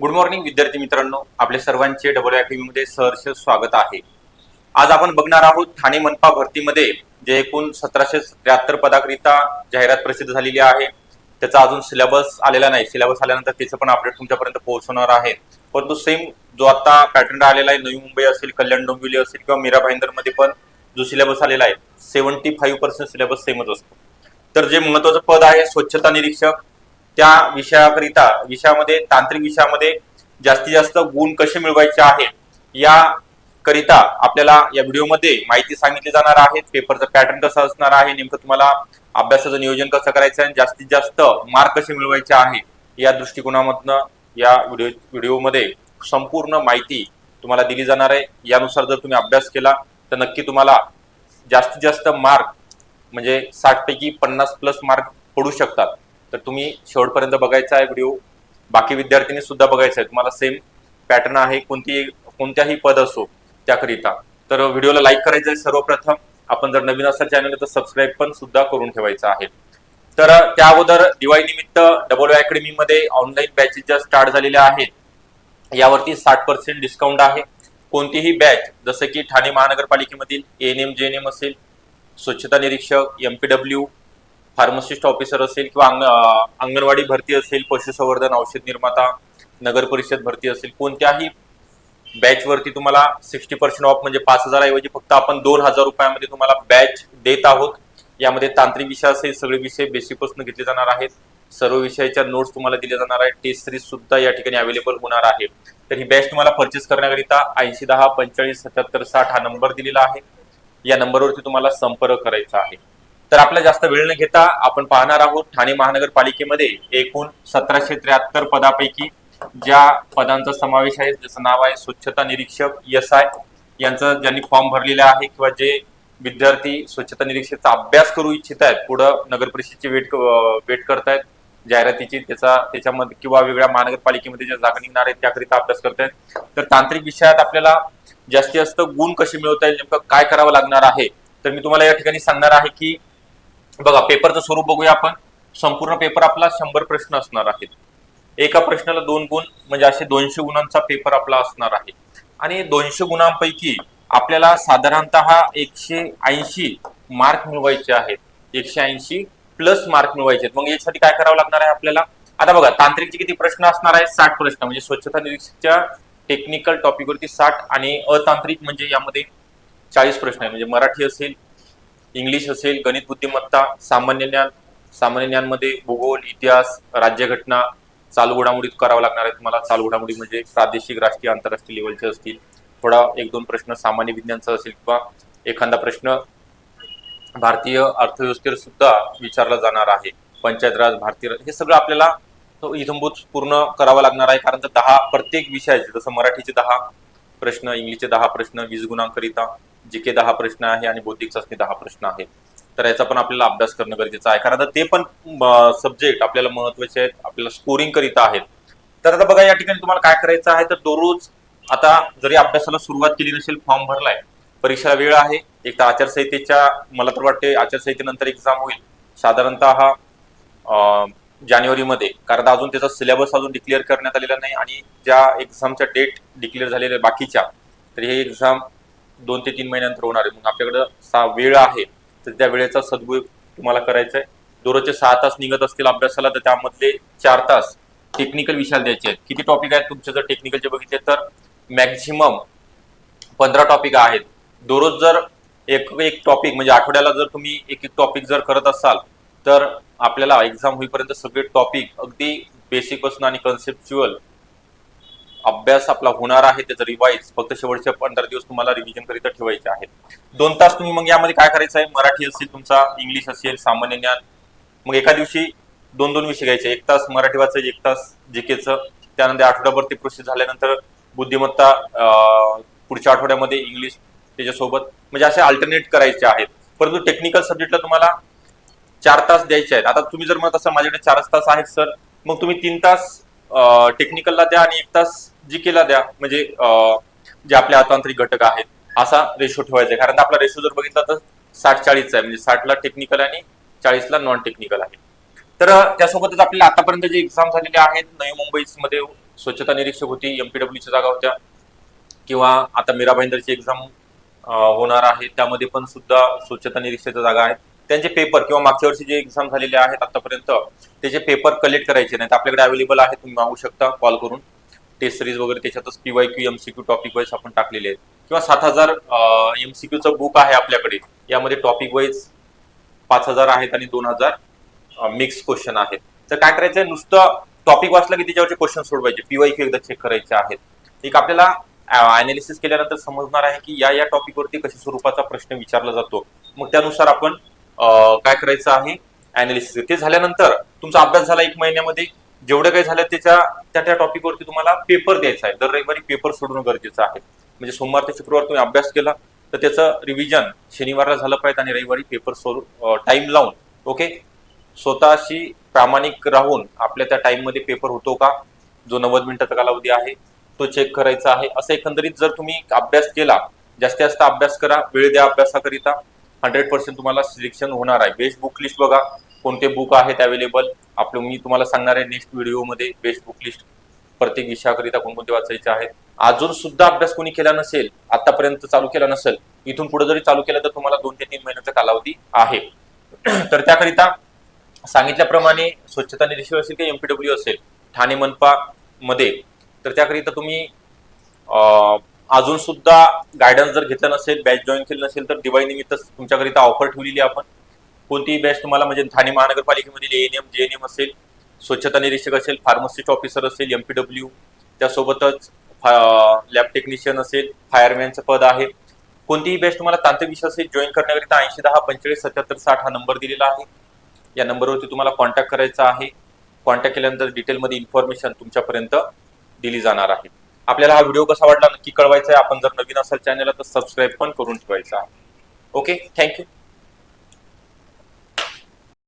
Good morning विद्यार्थी मित्रांनो. आपल्या सर्वांचे डबलमध्ये सहर्ष स्वागत आहे. आज आपण बघणार आहोत ठाणे मनपा भरतीमध्ये जे एकूण सतराशे त्र्याहत्तर पदाकरिता जाहिरात प्रसिद्ध झालेली आहे. त्याचा अजून सिलेबस आलेला नाही. सिलेबस आल्यानंतर त्याचं पण अपडेट तुमच्यापर्यंत पोहोचवणार आहे. परंतु सेम जो आता पॅटर्न आलेला आहे नवी मुंबई असेल कल्याण डोंबिवली असेल किंवा मीरा भाईंदरमध्ये पण जो सिलेबस आलेला आहे सेव्हन्टी फाईव्ह पर्सेंट सिलेबस सेमच असतो. तर जे महत्वाचं पद आहे स्वच्छता निरीक्षक त्या विषयाकरिता विषयामध्ये तांत्रिक विषयामध्ये जास्तीत जास्त गुण कसे मिळवायचे आहे या करिता आपल्याला या व्हिडिओमध्ये माहिती सांगितली जाणार आहे. पेपरचं पॅटर्न कसं असणार आहे नेमकं तुम्हाला अभ्यासाचं नियोजन कसं करायचं आहे आणि जास्तीत जास्त मार्क कसे मिळवायचे आहे या दृष्टिकोनामधनं या व्हिडिओ व्हिडिओमध्ये संपूर्ण माहिती तुम्हाला दिली जाणार आहे. यानुसार जर तुम्ही अभ्यास केला तर नक्की तुम्हाला जास्तीत जास्त मार्क म्हणजे साठ पैकी पन्नास प्लस मार्क पडू शकतात. तर तुम्ही शेवटपर्यंत बघायचा आहे व्हिडिओ. बाकी विद्यार्थ्यांनी सुद्धा बघायचा आहे तुम्हाला सेम पॅटर्न आहे कोणती कोणत्याही पद असो त्याकरिता. तर व्हिडिओला लाईक करायचं आहे सर्वप्रथम. आपण जर नवीन असाल चॅनल तर सबस्क्राईब पण सुद्धा करून ठेवायचं आहे. तर त्या अगोदर दिवाळी निमित्त डबल अकॅडमी मध्ये ऑनलाईन बॅचेस ज्या स्टार्ट झालेल्या आहेत यावरती साठ पर्सेंट डिस्काउंट आहे. कोणतीही बॅच जसं की Thane महानगरपालिकेमधील N M J N M असेल स्वच्छता निरीक्षक एमपीडब्ल्यू फार्मसिस्ट ऑफिसर असेल किंवा अंग अंगणवाडी भरती असेल पशुसंवर्धन औषध निर्माता नगर परिषद भरती असेल कोणत्याही बॅच वरती तुम्हाला सिक्स्टी पर्सेंट ऑफ म्हणजे पाच हजार ऐवजी फक्त आपण दोन हजार रुपयामध्ये तुम्हाला बॅच देत आहोत. यामध्ये तांत्रिक विषय असेल सगळे विषय बेसिकपासून घेतले जाणार आहेत. सर्व विषयाच्या नोट्स तुम्हाला दिल्या जाणार आहेत. टेस्ट सिरीज सुद्धा या ठिकाणी अवेलेबल होणार आहे. तर ही बॅच तुम्हाला परचेस करण्याकरिता ऐंशी दहा पंचेचाळीस सत्याहत्तर साठ हा नंबर दिलेला आहे. या नंबरवरती तुम्हाला संपर्क करायचा आहे. तर आपला जास्त वेळ न घेता आपण पाहणार आहोत ठाणे महानगरपालिकेमध्ये एकूण सतराशे त्र्याहत्तर पदापैकी ज्या पदांचा समावेश आहे ज्याचं नाव आहे स्वच्छता निरीक्षक एस आय यांचं ज्यांनी फॉर्म भरलेला आहे किंवा जे विद्यार्थी स्वच्छता निरीक्षकचा अभ्यास करू इच्छित आहेत पुढं नगर परिषदेची वेट वेट करतायत जाहिरातीची त्याचा त्याच्यामध्ये किंवा वेगळ्या महानगरपालिकेमध्ये ज्या जागा निघणार आहेत त्याकरिता अभ्यास करतायत. तर तांत्रिक विषयात आपल्याला जास्तीत जास्त गुण कसे मिळवता येईल नेमकं काय करावं लागणार आहे? तर मी तुम्हाला या ठिकाणी सांगणार आहे की बघा पेपरचं स्वरूप बघूया आपण. संपूर्ण पेपर आपला शंभर प्रश्न असणार आहेत. एका प्रश्नाला दोन गुण म्हणजे असे दोनशे गुणांचा पेपर आपला असणार आहे. आणि दोनशे गुणांपैकी आपल्याला साधारणतः एकशे ऐंशी मार्क मिळवायचे आहेत. एकशे ऐंशी प्लस मार्क मिळवायचे आहेत. मग यासाठी काय करावं लागणार आहे आपल्याला? आता बघा तांत्रिकचे किती प्रश्न असणार आहेत? साठ प्रश्न म्हणजे स्वच्छता निरीक्षकच्या टेक्निकल टॉपिकवरती साठ आणि अतांत्रिक म्हणजे यामध्ये चाळीस प्रश्न आहे म्हणजे मराठी असेल इंग्लिश असेल गणित बुद्धिमत्ता सामान्य ज्ञान सामान्य ज्ञानमध्ये भूगोल इतिहास राज्यघटना चालू घडामोडीत करावं लागणार आहे तुम्हाला चालू घडामोडी म्हणजे प्रादेशिक राष्ट्रीय आंतरराष्ट्रीय लेवलचे असतील. थोडा एक दोन प्रश्न सामान्य विज्ञानचा असेल किंवा एखादा प्रश्न भारतीय अर्थव्यवस्थेवर सुद्धा विचारला जाणार आहे. पंचायत राज भारतीय राज- हे सगळं आपल्याला इथंभूत पूर्ण करावं लागणार आहे. कारण तर दहा प्रत्येक विषयाचे जसं मराठीचे दहा प्रश्न इंग्लिशचे दहा प्रश्न वीस गुणांकरिता जीके दहा प्रश्न आहे आणि बौद्धिक चाचणी दहा प्रश्न आहे. तर याचा पण आपल्याला अभ्यास करणं गरजेचं आहे. कारण आता ते पण सब्जेक्ट आपल्याला महत्त्वाचे आहेत आपल्याला स्कोरिंग करीता आहेत. तर आता बघा या ठिकाणी तुम्हाला काय करायचं आहे? तर दररोज आता जरी अभ्यासाला सुरुवात केली नसेल फॉर्म भरलाय परीक्षेला वेळ आहे. एक तर आचारसंहितेच्या मला तर वाटते आचारसंहितेनंतर एक्झाम होईल. साधारणतः जानेवारीमध्ये. कारण अजून त्याचा सिलेबस अजून डिक्लेअर करण्यात आलेला नाही आणि ज्या एक्झामच्या डेट डिक्लेअर झालेल्या बाकीच्या तर हे एक्झाम दोन ते तीन महिन्यानंतर होणार आहे. मग आपल्याकडं सहा वेळ आहे तर त्या वेळेचा सदुपयोग तुम्हाला करायचा आहे दररोजचे सहा तास निघत असतील अभ्यासाला तर त्यामधले चार तास टेक्निकल विषयाला द्यायचे आहेत. किती टॉपिक आहेत तुमचे जर टेक्निकलचे बघितले तर मॅक्झिमम पंधरा टॉपिक आहेत. दररोज जर एक एक टॉपिक म्हणजे आठवड्याला जर तुम्ही एक एक टॉपिक जर करत असाल तर आपल्याला एक्झाम होईपर्यंत सगळे टॉपिक अगदी बेसिकपासून आणि कन्सेप्च्युअल अभ्यास आपला होणार आहे त्याचा रिवाईज फक्त शेवटचे पंधरा दिवस तुम्हाला रिव्हिजन करिता ठेवायचे आहेत. दोन तास तुम्ही मग यामध्ये काय करायचं आहे? मराठी असेल तुमचा इंग्लिश असेल सामान्य ज्ञान. मग एका दिवशी दोन दोन विषय घ्यायचे. एक तास मराठी वाचायचे एक तास जीकेचं त्यानंतर आठवड्याभर ते प्रोसेस झाल्यानंतर बुद्धिमत्ता पुढच्या आठवड्यामध्ये इंग्लिश त्याच्यासोबत म्हणजे असे अल्टरनेट करायचे आहेत. परंतु टेक्निकल सब्जेक्टला तुम्हाला चार तास द्यायचे आहेत. आता तुम्ही जर म्हणत असाल माझ्याकडे चारच तास आहेत सर मग तुम्ही तीन तास टेक्निकलला द्या आणि एक तास जी केला द्या. म्हणजे जे आपले अतांत्रिक घटक आहेत असा रेशो ठेवायचा आहे. कारण आपला रेशो जर बघितला तर साठ चाळीसचा आहे. म्हणजे साठला टेक्निकल आणि चाळीसला नॉन टेक्निकल आहे. तर त्यासोबतच आपल्याला आतापर्यंत जे एक्झाम झालेले आहेत नवी मुंबईमध्ये स्वच्छता निरीक्षक होती एमपीडब्ल्यूच्या जागा होत्या. किंवा आता मीरा भाईंदरची एक्झाम होणार आहे. त्यामध्ये पण सुद्धा स्वच्छता निरीक्षेच्या जागा आहेत. त्यांचे पेपर किंवा मागच्या वर्षी जे एक्झाम झालेले आहेत आतापर्यंत त्याचे पेपर कलेक्ट करायचे नाहीत. आपल्याकडे अवेलेबल आहे तुम्ही मागू शकता कॉल करून. टेस्ट सिरीज वगैरे त्याच्यातच PY Q MCQ topic wise आपण टाकलेले आहेत. किंवा सात हजार एमसीक्यूचं बुक आहे आपल्याकडे. यामध्ये टॉपिक वाईज पाच हजार आहेत आणि दोन हजार मिक्स क्वेश्चन आहेत. तर काय करायचंय? नुसतं टॉपिक वाचलं की त्याच्यावरचे क्वेश्चन सोडवायचे. पीवाय क्यू एकदा चेक करायचे आहेत. एक आपल्याला अनालिसिस केल्यानंतर समजणार आहे की या या टॉपिकवरती कशा स्वरूपाचा प्रश्न विचारला जातो. मग त्यानुसार आपण काय करायचं आहे? अनालिसिस ते झाल्यानंतर तुमचा अभ्यास झाला एक महिन्यामध्ये. जेवढं काही झालं त्याच्या त्या त्या टॉपिकवरती तुम्हाला पेपर द्यायचा आहे. दर रविवारी पेपर सोडणं गरजेचं आहे. म्हणजे सोमवार ते शुक्रवार तुम्ही अभ्यास केला तर त्याचं रिव्हिजन शनिवारला झालं पाहिजे आणि रविवारी पेपर सोडून टाइम लावून. ओके स्वतःशी प्रामाणिक राहून आपल्या त्या टाइममध्ये पेपर होतो का? जो नव्वद मिनिटाचा कालावधी आहे तो चेक करायचा आहे. असं एकंदरीत जर तुम्ही अभ्यास केला जास्तीत जास्त अभ्यास करा. वेळ द्या अभ्यासाकरिता. हंड्रेड पर्सेंट तुम्हाला सिलेक्शन होणार आहे. बेस्ट बुक लिस्ट बघा कोणते बुक आहेत अवेलेबल आपलं मी तुम्हाला सांगणार आहे नेक्स्ट व्हिडिओमध्ये बेस्ट बुक लिस्ट. प्रत्येक विषयाकरिता कोणकोणते वाचायचे आहेत. अजून सुद्धा अभ्यास कोणी केला नसेल आतापर्यंत चालू केला नसेल इथून पुढे जरी चालू केलं तर तुम्हाला दोन ते तीन महिन्याचा कालावधी आहे. तर त्याकरिता सांगितल्याप्रमाणे स्वच्छता निरीक्षक असेल किंवा एमपीडब्ल्यू असेल ठाणे मनपा मध्ये तर त्याकरिता तुम्ही अजून सुद्धा गायडन्स जर घेतलं नसेल बॅच जॉईन केलं नसेल तर दिवाळी निमित्त तुमच्याकरिता ऑफर ठेवलेली आहे आपण. कोणतीही बॅच तुम्हाला म्हणजे ठाणे महानगरपालिकेमधील एएनएम जेएनएम असेल स्वच्छता निरीक्षक असेल फार्मसिस्ट ऑफिसर असेल एमपीडब्ल्यू त्यासोबतच लॅब टेक्निशियन असेल फायरमॅनचं पद आहे. कोणतीही बॅच तुम्हाला तांत्रिक विषय असेल जॉईन करण्याकरिता ऐंशी दहा पंचेचाळीस सत्याहत्तर साठ हा नंबर दिलेला आहे. या नंबरवरती तुम्हाला कॉन्टॅक्ट करायचा आहे. कॉन्टॅक्ट केल्यानंतर डिटेलमध्ये इन्फॉर्मेशन तुमच्यापर्यंत दिली जाणार आहे. आपल्याला हा व्हिडिओ कसा वाटला नक्की कळवायचा आहे आपण जर नवीन असाल चॅनलला तर सबस्क्राईब पण करून ठेवायचा. Okay thank you